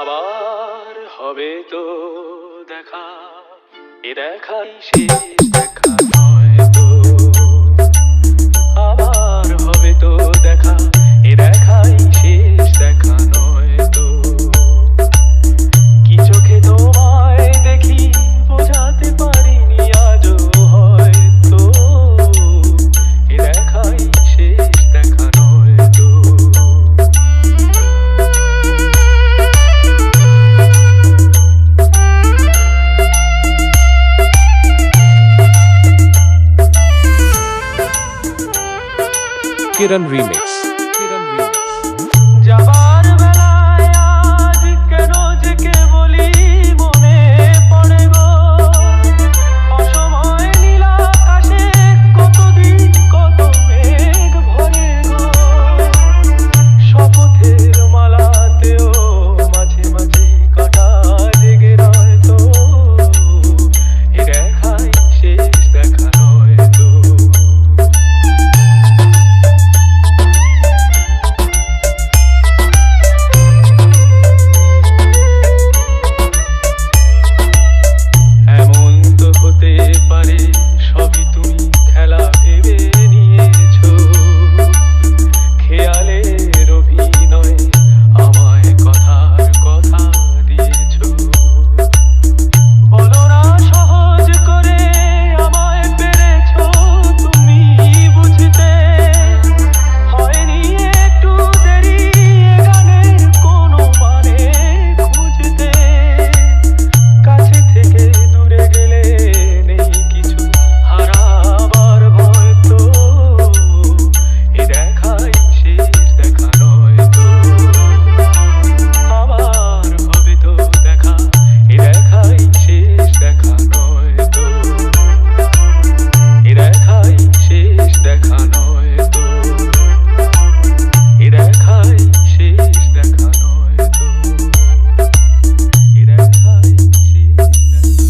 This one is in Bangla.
আবার হবে তো দেখা। এ দেখাই শেষ দেখা। Kiran remix.